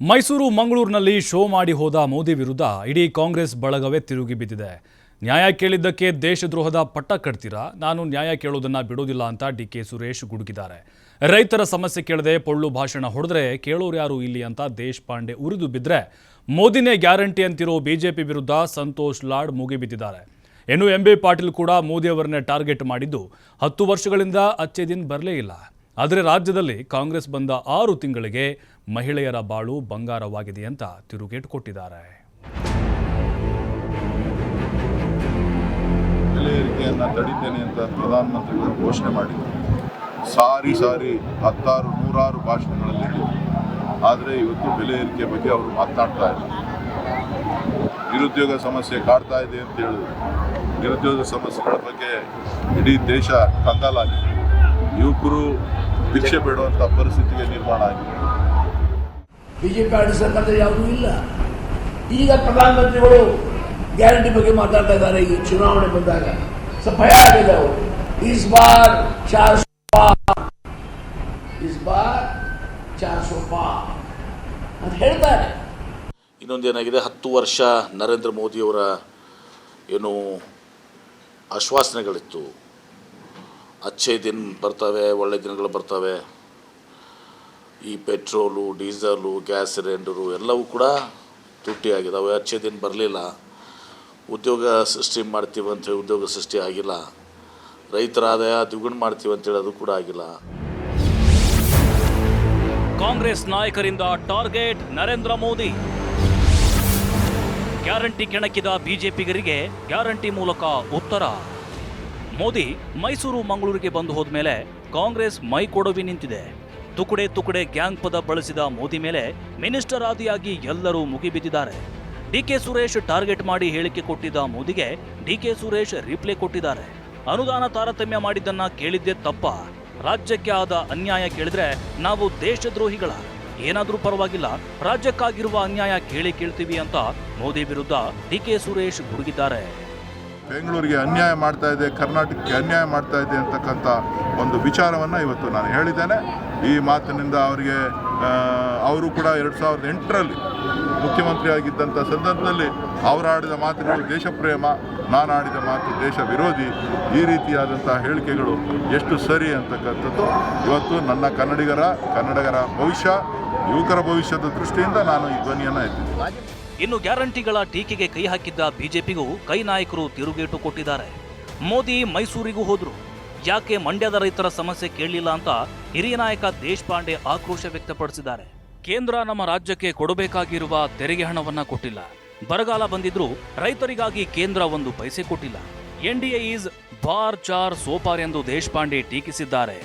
ಮೈಸೂರು, ಮಂಗಳೂರಿನಲ್ಲಿ ಶೋ ಮಾಡಿ ಹೋದ ಮೋದಿ ವಿರುದ್ಧ ಇಡೀ ಕಾಂಗ್ರೆಸ್ ಬಳಗವೇ ತಿರುಗಿ ಬಿದ್ದಿದೆ. ನ್ಯಾಯ ಕೇಳಿದ್ದಕ್ಕೆ ದೇಶದ್ರೋಹದ ಪಟ್ಟ ಕಟ್ತೀರಾ? ನಾನು ನ್ಯಾಯ ಕೇಳೋದನ್ನ ಬಿಡೋದಿಲ್ಲ ಅಂತ ಡಿ ಕೆ ಸುರೇಶ್ ಗುಡುಗಿದ್ದಾರೆ. ರೈತರ ಸಮಸ್ಯೆ ಕೇಳದೆ ಪೊಳ್ಳು ಭಾಷಣ ಹೊಡೆದ್ರೆ ಕೇಳೋರು ಯಾರು ಇಲ್ಲಿ ಅಂತ ದೇಶಪಾಂಡೆ ಉರಿದು ಬಿದ್ದರೆ ಮೋದಿನೇ ಗ್ಯಾರಂಟಿ ಅಂತಿರೋ ಬಿಜೆಪಿ ವಿರುದ್ಧ ಸಂತೋಷ್ ಲಾಡ್ ಮುಗಿಬಿದ್ದಿದ್ದಾರೆ ಇನ್ನು ಎಂ ಬಿ ಪಾಟೀಲ್ ಕೂಡ ಮೋದಿ ಅವರನ್ನೇ ಟಾರ್ಗೆಟ್ ಮಾಡಿದ್ದು ಹತ್ತು ವರ್ಷಗಳಿಂದ ಅಚ್ಚೆ ದಿನ ಬರಲೇ ಇಲ್ಲ. ಆದರೆ ರಾಜ್ಯದಲ್ಲಿ ಕಾಂಗ್ರೆಸ್ ಬಂದ ಆರು ತಿಂಗಳಿಗೆ ಮಹಿಳೆಯರ ಬಾಳು ಬಂಗಾರವಾಗಿದೆ ಅಂತ ತಿರುಗೇಟು ಕೊಟ್ಟಿದ್ದಾರೆ. ಬೆಲೆ ತಡಿತೇನೆ ಅಂತ ಪ್ರಧಾನಮಂತ್ರಿಗಳು ಘೋಷಣೆ ಮಾಡಿದರು. ಸಾರಿ ಸಾರಿ ಹತ್ತಾರು, ನೂರಾರು ಭಾಷಣಗಳಲ್ಲಿ ಆದರೆ ಇವತ್ತು ಬೆಲೆ ಏರಿಕೆ ಬಗ್ಗೆ ಅವರು ಮಾತನಾಡ್ತಾ ಇಲ್ಲ ನಿರುದ್ಯೋಗ ಸಮಸ್ಯೆ ಕಾಡ್ತಾ ಇದೆ ಅಂತ ಹೇಳಿದ್ರು. ನಿರುದ್ಯೋಗ ಸಮಸ್ಯೆಗಳ ಬಗ್ಗೆ ಇಡೀ ದೇಶ ಕಂಗಾಲಾಗಿದೆ. ಯುವಕರು ಭಿಕ್ಷೆ ಬೇಡುವಂಥ ಪರಿಸ್ಥಿತಿಗೆ ನಿರ್ಮಾಣ ಆಗಿದೆ. ಬಿಜೆಪಿ ಸರ್ಕಾರದ ಯಾವುದೂ ಇಲ್ಲ. ಈಗ ಪ್ರಧಾನಮಂತ್ರಿಗಳು ಗ್ಯಾರಂಟಿ ಬಗ್ಗೆ ಮಾತಾಡ್ತಾ ಇದ್ದಾರೆ. ಈ ಚುನಾವಣೆ ಬಂದಾಗ. ಸ್ವಲ್ಪ ಭಯ ಆಗಿದೆ ಅವರು. ಇಸ್ ಬಾರ್ ಚಾರ್ ಸौ ಇಸ್ ಬಾರ್ ಚಾರ್ ಸौ ಅಂತ ಹೇಳ್ತಾರೆ. ಇನ್ನೊಂದೇನಾಗಿದೆ ಹತ್ತು ವರ್ಷ ನರೇಂದ್ರ ಮೋದಿಯವರ ಏನು ಆಶ್ವಾಸನೆಗಳಿತ್ತು. ಅಚ್ಚೆ ದಿನ ಬರ್ತವೆ, ಒಳ್ಳೆ ದಿನಗಳು ಬರ್ತವೆ. ಈ ಪೆಟ್ರೋಲು, ಡೀಸಲು, ಗ್ಯಾಸ್ ಸಿಲಿಂಡರು ಎಲ್ಲವೂ ಕೂಡ ತುಟ್ಟಿಯಾಗಿದ್ದಾವೆ ಅಚ್ಚೆ ದಿನ ಬರಲಿಲ್ಲ. ಉದ್ಯೋಗ ಸೃಷ್ಟಿ ಮಾಡ್ತೀವಿ ಅಂತೇಳಿ ಉದ್ಯೋಗ ಸೃಷ್ಟಿ ಆಗಿಲ್ಲ. ರೈತರ ಆದಾಯ ದ್ವಿಗುಣ ಮಾಡ್ತೀವಿ ಅಂತೇಳಿ ಅದು ಕೂಡ ಆಗಿಲ್ಲ. ಕಾಂಗ್ರೆಸ್ ನಾಯಕರಿಂದ ಟಾರ್ಗೆಟ್ ನರೇಂದ್ರ ಮೋದಿ. ಗ್ಯಾರಂಟಿ ಕೆಣಕಿದ ಬಿಜೆಪಿಗರಿಗೆ ಗ್ಯಾರಂಟಿ ಮೂಲಕ ಉತ್ತರ. ಮೋದಿ ಮೈಸೂರು, ಮಂಗಳೂರಿಗೆ ಬಂದು ಹೋದ್ಮೇಲೆ ಕಾಂಗ್ರೆಸ್ ಮೈ ಕೊಡವಿ ನಿಂತಿದೆ. ತುಕುಡೆ ತುಕುಡೆ ಗ್ಯಾಂಗ್ ಪದ ಬಳಸಿದ ಮೋದಿ ಮೇಲೆ ಮಿನಿಸ್ಟರ್ ಆದಿಯಾಗಿ ಎಲ್ಲರೂ ಮುಗಿಬಿದ್ದಿದ್ದಾರೆ. ಡಿಕೆ ಸುರೇಶ್ ಟಾರ್ಗೆಟ್ ಮಾಡಿ ಹೇಳಿಕೆ ಕೊಟ್ಟಿದ್ದ ಮೋದಿಗೆ ಡಿಕೆ ಸುರೇಶ್ ರಿಪ್ಲೈ ಕೊಟ್ಟಿದ್ದಾರೆ. ಅನುದಾನ ತಾರತಮ್ಯ ಮಾಡಿದ್ದನ್ನ ಕೇಳಿದ್ದೇ ತಪ್ಪ. ರಾಜ್ಯಕ್ಕೆ ಆದ ಅನ್ಯಾಯ ಕೇಳಿದ್ರೆ ನಾವು ದೇಶದ್ರೋಹಿಗಳ. ಏನಾದರೂ ಪರವಾಗಿಲ್ಲ, ರಾಜ್ಯಕ್ಕಾಗಿರುವ ಅನ್ಯಾಯ ಕೇಳಿ ಕೇಳ್ತೀವಿ ಅಂತ ಮೋದಿ ವಿರುದ್ಧ ಡಿಕೆ ಸುರೇಶ್ ಗುಡುಗಿದ್ದಾರೆ. ಬೆಂಗಳೂರಿಗೆ ಅನ್ಯಾಯ ಮಾಡ್ತಾ ಇದೆ, ಕರ್ನಾಟಕಕ್ಕೆ ಅನ್ಯಾಯ ಮಾಡ್ತಾ ಇದೆ ಅಂತಕ್ಕಂಥ ಒಂದು ವಿಚಾರವನ್ನು ಇವತ್ತು ನಾನು ಹೇಳಿದ್ದೇನೆ. ಈ ಮಾತಿನಿಂದ ಅವರಿಗೆ ಅವರು ಕೂಡ ಎರಡು ಸಾವಿರದ ಎಂಟರಲ್ಲಿ ಮುಖ್ಯಮಂತ್ರಿಯಾಗಿದ್ದಂಥ ಸಂದರ್ಭದಲ್ಲಿ ಅವರು ಆಡಿದ ಮಾತುಗಳು ದೇಶ ಪ್ರೇಮ, ನಾನು ಆಡಿದ ಮಾತು ದೇಶ ವಿರೋಧಿ. ಈ ರೀತಿಯಾದಂಥ ಹೇಳಿಕೆಗಳು ಎಷ್ಟು ಸರಿ ಅಂತಕ್ಕಂಥದ್ದು. ಇವತ್ತು ನನ್ನ ಕನ್ನಡಿಗರ ಕನ್ನಡಿಗರ ಭವಿಷ್ಯ, ಯುವಕರ ಭವಿಷ್ಯದ ದೃಷ್ಟಿಯಿಂದ ನಾನು ಈ ಧ್ವನಿಯನ್ನು ಎತ್ತಿದ್ದೆ ಇನ್ನು ಗ್ಯಾರಂಟಿಗಳ ಟೀಕೆಗೆ ಕೈ ಹಾಕಿದ್ದ ಬಿಜೆಪಿಗೂ ಕೈ ನಾಯಕರು ತಿರುಗೇಟು ಕೊಟ್ಟಿದ್ದಾರೆ. ಮೋದಿ ಮೈಸೂರಿಗೂ ಹೋದ್ರು. ಯಾಕೆ ಮಂಡ್ಯದ ರೈತರ ಸಮಸ್ಯೆ ಕೇಳಲಿಲ್ಲ ಅಂತ ಹಿರಿಯ ನಾಯಕ ದೇಶಪಾಂಡೆ ಆಕ್ರೋಶ ವ್ಯಕ್ತಪಡಿಸಿದ್ದಾರೆ. ಕೇಂದ್ರ ನಮ್ಮ ರಾಜ್ಯಕ್ಕೆ ಕೊಡಬೇಕಾಗಿರುವ ತೆರಿಗೆ ಹಣವನ್ನ ಕೊಟ್ಟಿಲ್ಲ. ಬರಗಾಲ ಬಂದಿದ್ರೂ ರೈತರಿಗಾಗಿ ಕೇಂದ್ರ ಒಂದು ಪೈಸೆ ಕೊಟ್ಟಿಲ್ಲ. ಎನ್ ಡಿ ಈಸ್ ಬಾರ್ ಚಾರ್ ಸೋಪಾರ್ ಎಂದು ದೇಶಪಾಂಡೆ ಟೀಕಿಸಿದ್ದಾರೆ.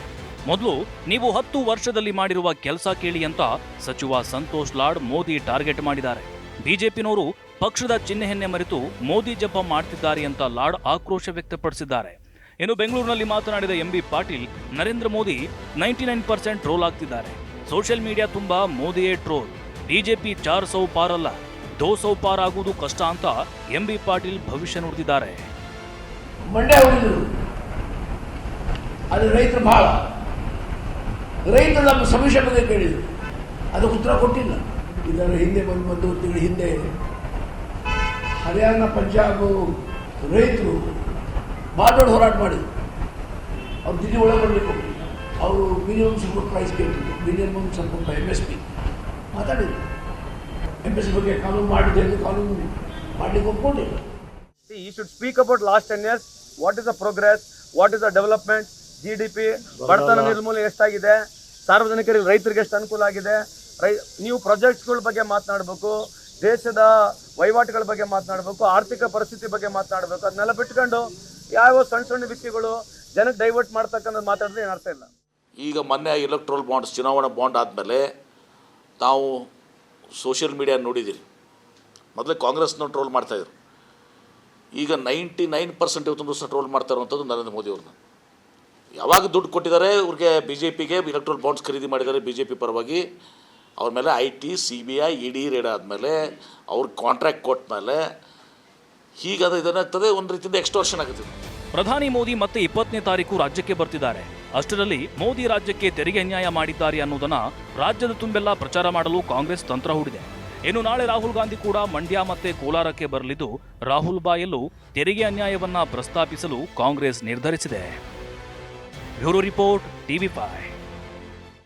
ಮೊದಲು ನೀವು ಹತ್ತು ವರ್ಷದಲ್ಲಿ ಮಾಡಿರುವ ಕೆಲಸ ಕೇಳಿ ಅಂತ ಸಚಿವ ಸಂತೋಷ್ ಲಾಡ್ ಮೋದಿ ಟಾರ್ಗೆಟ್ ಮಾಡಿದ್ದಾರೆ. ಬಿಜೆಪಿನವರು ಪಕ್ಷದ ಚಿಹ್ನೆಯನ್ನೇ ಮರೆತು ಮೋದಿ ಜಪ ಮಾಡ್ತಿದ್ದಾರೆ ಅಂತ ಲಾಡ್ ಆಕ್ರೋಶ ವ್ಯಕ್ತಪಡಿಸಿದ್ದಾರೆ. ಇನ್ನು ಬೆಂಗಳೂರಿನಲ್ಲಿ ಮಾತನಾಡಿದ M B Patil, Narendra Modi ninety nine percent troll ಆಗ್ತಿದ್ದಾರೆ. ಸೋಷಿಯಲ್ ಮೀಡಿಯಾ ತುಂಬಾ ಮೋದಿಯೇ ಟ್ರೋಲ್. ಬಿಜೆಪಿ ಚಾರ್ ಸೌ ಅಲ್ಲ ದೋ ಸೌ ಪಾರ್ ಆಗುವುದು ಕಷ್ಟ ಅಂತ ಎಂ ಬಿ ಪಾಟೀಲ್ ಭವಿಷ್ಯ ನುಡಿದಿದ್ದಾರೆ. ಅದು ರೈತರು ಬಹಳ ರೈತರು ನಮ್ಮ ಸಮಸ್ಯೆ ಬಗ್ಗೆ ಕೇಳಿದರು. ಅದಕ್ಕೆ ಉತ್ತರ ಕೊಟ್ಟಿಲ್ಲ. ಇದರ ಹಿಂದೆ ಒಂದು ಬಂದು ತಿಂಗಳ ಹಿಂದೆ ಹರಿಯಾಣ ಪಂಜಾಬ್ ರೈತರು ಭಾಳ ದೊಡ್ಡ ಹೋರಾಟ ಮಾಡಿದ್ರು. ಅವ್ರು ದಿಲ್ಲಿ ಒಳಗೆ ಬರಬೇಕು. ಅವರು minimum support price ಕೇಳ್ತಿದ್ರು. Minimum support M S P ಮಾತಾಡಿದ್ರು. ಎಂ ಎಸ್ ಪಿ ಬಗ್ಗೆ ಕಾನೂನು ಮಾಡಿದೆ ಎಂದು ಕಾನೂನು ಮಾಡಲಿಕ್ಕೆ ಒಪ್ಕೊಂಡಿಲ್ಲ. He should speak about last 10 years. What is the progress? What is the development? G D P ಬಡತನ ನಿರ್ಮೂಲನೆ ಎಷ್ಟಾಗಿದೆ? ಸಾರ್ವಜನಿಕರಿಗೆ ರೈತರಿಗೆ ಎಷ್ಟು ಅನುಕೂಲ ಆಗಿದೆ? ರೈ, ನೀವು ಪ್ರಾಜೆಕ್ಟ್ಸ್ಗಳ ಬಗ್ಗೆ ಮಾತನಾಡಬೇಕು, ದೇಶದ ವಹಿವಾಟುಗಳ ಬಗ್ಗೆ ಮಾತನಾಡಬೇಕು, ಆರ್ಥಿಕ ಪರಿಸ್ಥಿತಿ ಬಗ್ಗೆ ಮಾತನಾಡಬೇಕು ಅದನ್ನೆಲ್ಲ ಬಿಟ್ಕೊಂಡು ಯಾವ ಸಣ್ಣ ಸಣ್ಣ ವಿಷಯಗಳು ಜನಕ್ಕೆ ಡೈವರ್ಟ್ ಮಾಡ್ತಕ್ಕಂಥದ್ದು ಮಾತಾಡಿದ್ರೆ ಏನು ಅರ್ಥ ಇಲ್ಲ. ಈಗ ಮೊನ್ನೆ ಎಲೆಕ್ಟ್ರೋಲ್ ಬಾಂಡ್ಸ್ ಚುನಾವಣಾ ಬಾಂಡ್ ಆದಮೇಲೆ ತಾವು ಸೋಷಿಯಲ್ ಮೀಡಿಯಾ ನೋಡಿದ್ದೀರಿ ಮೊದಲೇ ಕಾಂಗ್ರೆಸ್ನ ಟ್ರೋಲ್ ಮಾಡ್ತಾಯಿದ್ರು. ಈಗ ನೈಂಟಿ ನೈನ್ ಪರ್ಸೆಂಟ್ ಇವತ್ತೊಂದು ದಿವಸ ಟ್ರೋಲ್ ಮಾಡ್ತಾ ಇರುವಂಥದ್ದು ನರೇಂದ್ರ ಮೋದಿ ಅವ್ರನ್ನ. ಯಾವಾಗ ದುಡ್ಡು ಕೊಟ್ಟಿದ್ದಾರೆ ಇವ್ರಿಗೆ ಬಿ ಜೆ ಪಿಗೆ ಎಲೆಕ್ಟ್ರೋಲ್ ಬಾಂಡ್ಸ್ ಖರೀದಿ ಮಾಡಿದ್ದಾರೆ ಬಿ ಜೆ ಪಿ ಪರವಾಗಿ. ಅವ್ರ ಮೇಲೆ I T C B I E D raid ಆದಮೇಲೆ ಅವ್ರಿಗೆ ಕಾಂಟ್ರಾಕ್ಟ್ ಕೊಟ್ಟ ಮೇಲೆ ಹೀಗಾದ್ರೆ ಇದೇನಾಗ್ತದೆ ಒಂದು ರೀತಿಯಿಂದ ಎಕ್ಸ್ಟೋರ್ಷನ್ ಆಗುತ್ತೆ. ಪ್ರಧಾನಿ ಮೋದಿ ಮತ್ತೆ ಇಪ್ಪತ್ತನೇ ತಾರೀಕು ರಾಜ್ಯಕ್ಕೆ ಬರ್ತಿದ್ದಾರೆ. ಅಷ್ಟರಲ್ಲಿ ಮೋದಿ ರಾಜ್ಯಕ್ಕೆ ತೆರಿಗೆ ಅನ್ಯಾಯ ಮಾಡಿದ್ದಾರೆ ಅನ್ನೋದನ್ನ ರಾಜ್ಯದ ತುಂಬೆಲ್ಲ ಪ್ರಚಾರ ಮಾಡಲು ಕಾಂಗ್ರೆಸ್ ತಂತ್ರ ಹೂಡಿದೆ. ಇನ್ನು ನಾಳೆ ರಾಹುಲ್ ಗಾಂಧಿ ಕೂಡ ಮಂಡ್ಯ ಮತ್ತೆ ಕೋಲಾರಕ್ಕೆ ಬರಲಿದ್ದು, ರಾಹುಲ್ ಬಾಯಲ್ಲೂ ತೆರಿಗೆ ಅನ್ಯಾಯವನ್ನ ಪ್ರಸ್ತಾಪಿಸಲು ಕಾಂಗ್ರೆಸ್ ನಿರ್ಧರಿಸಿದೆ. Bureau report, TV five.